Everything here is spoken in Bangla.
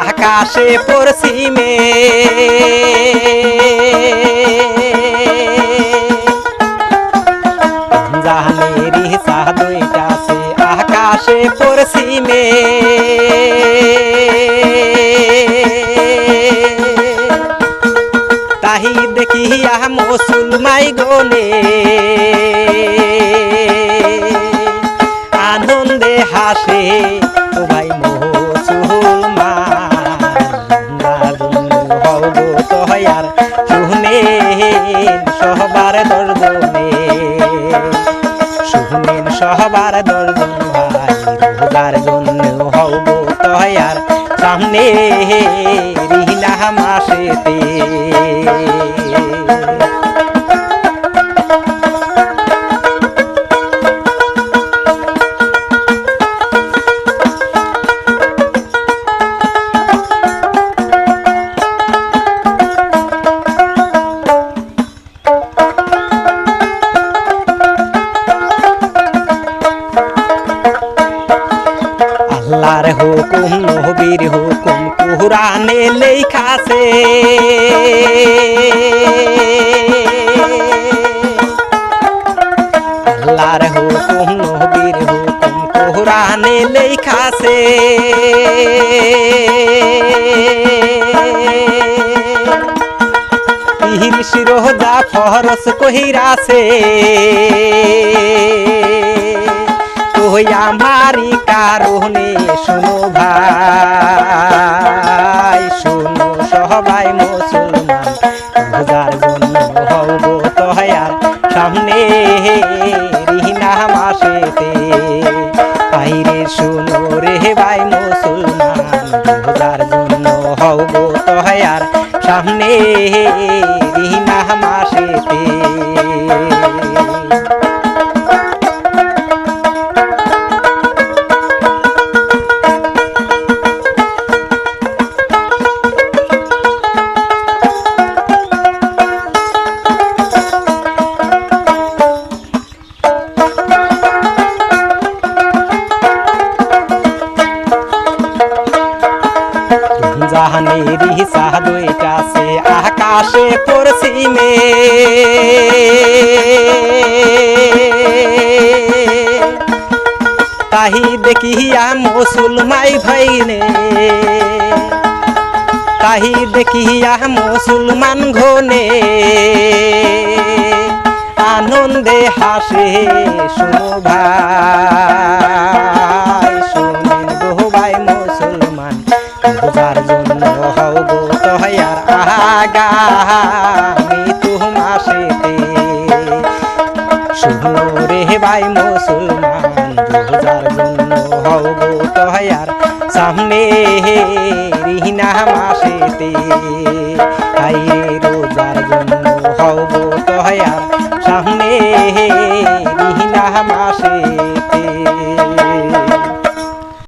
আকাশে পশ্চিমে জাহানেরি সাদুইটাছে আকাশে পশ্চিমে তাহি দেখিয়া মুসলমাই গনে। আনন্দে হাসে সহবার দর্জন ভাই রোজার জন্য হব তয়ার। সামনে রিহিনা মাসেতে হুকুম, নবীর হুকুম কুরআনে লেখাছে। আল্লাহর হুকুম, নবীর হুকুম কুরআনে লেখাছে। তিহির শিরোজা ফরস কহিরাছে ওই আমারি কারণে শুনো ভাই, শুনো সবাই মুসলমান। রোজার জন্য হব তহার সামনে রিহিনা মাসেতে। তাইরে শুনো রে ভাই মুসলমান, রোজার জন্য হব তহার সামনে রিহিনা মাসেতে। জাহানেরি সাহাদুইটাছে আকাশে পশ্চিমে তাহি দেখিয়া মুসলমাই ভাইনে তাহি দেখিয়া মুসলমান ঘনে আনন্দে হাসে শুনো বোঝার জন্য হব তহার তোমার সাথে শুনো রে ভাই মুসলমান, রোজার জন্য হব তহার সামনে রিহিনা মাসেতে। হাই রোজার